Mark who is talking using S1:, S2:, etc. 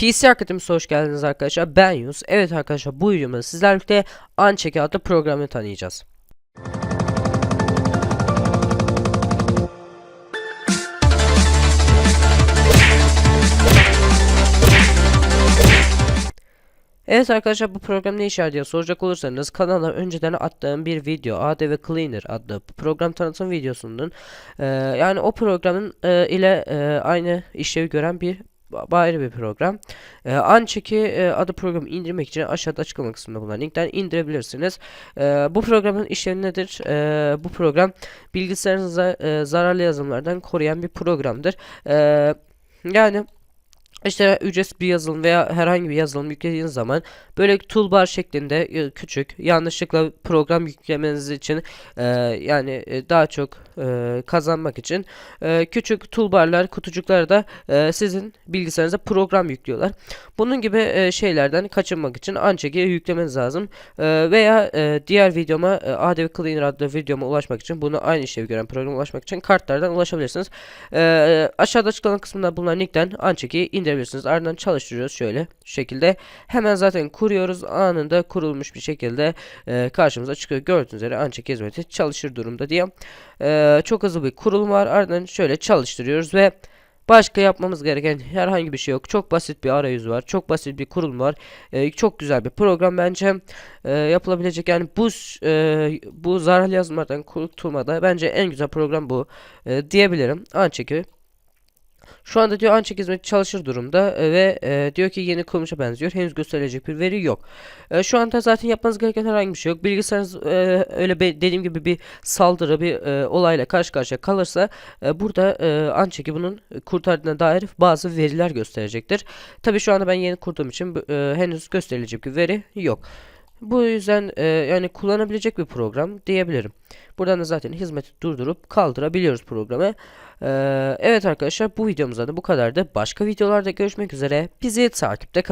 S1: PC Akademisi'ne hoş geldiniz arkadaşlar. Ben Yunus. Evet arkadaşlar bu videomda sizlerle birlikte Uncheck adlı programı tanıyacağız. Evet arkadaşlar bu program ne işler diye soracak olursanız kanala önceden attığım bir video ADV Cleaner adlı program tanıtım videosunun e, yani o programın e, ile e, aynı işlevi gören bir ayrı bir program. E, Uncheck'i e, adı programı indirmek için aşağıda açıklama kısmında bulunan linkten indirebilirsiniz. E, bu programın işlevi nedir? E, bu program bilgisayarınıza e, zararlı yazılımlardan koruyan bir programdır. E, yani işte ücretsiz bir yazılım veya herhangi bir yazılım yüklediğiniz zaman böyle toolbar şeklinde e, küçük yanlışlıkla program yüklemeniz için e, yani e, daha çok e, kazanmak için e, küçük toolbarlar kutucuklar da e, sizin bilgisayarınıza program yüklüyorlar. Bunun gibi e, şeylerden kaçınmak için Uncheck'i yüklemeniz lazım. E, veya e, diğer videoma e, ADV Cleaner adlı videoma ulaşmak için bunu aynı işlevi gören programa ulaşmak için kartlardan ulaşabilirsiniz. E, aşağıda açıklama kısmında bulunan linkten Uncheck'i indirebilirsiniz. Ardından çalıştırıyoruz şöyle şu şekilde. Hemen zaten kuruyoruz. Anında kurulmuş bir şekilde e, karşımıza çıkıyor. Gördüğünüz üzere Uncheck hizmeti çalışır durumda diye. E, çok hızlı bir kurulum var. Ardından şöyle çalıştırıyoruz ve Başka yapmamız gereken herhangi bir şey yok. Çok basit bir arayüzü var. Çok basit bir kurulum var. E, çok güzel bir program bence. E, yapılabilecek yani bu e, bu zararlı yazılımlardan kurtulmada bence en güzel program bu e, diyebilirim. Uncheck'i şu anda diyor Uncheck hizmeti çalışır durumda e, ve e, diyor ki yeni kurulmuşa benziyor. Henüz gösterilecek bir veri yok. E, şu anda zaten yapmanız gereken herhangi bir şey yok. Bilgisayarınız e, öyle be- dediğim gibi bir saldırı, bir e, olayla karşı karşıya kalırsa e, burada e, Uncheck'i bunun kurtardığına dair bazı veriler gösterecektir. Tabii şu anda ben yeni kurduğum için e, henüz gösterilecek bir veri yok. Bu yüzden e, yani kullanabilecek bir program diyebilirim. Buradan da zaten hizmeti durdurup kaldırabiliyoruz programı. Ee, evet arkadaşlar bu videomuzda da bu kadardı. Başka videolarda görüşmek üzere. Bizi takipte kalın.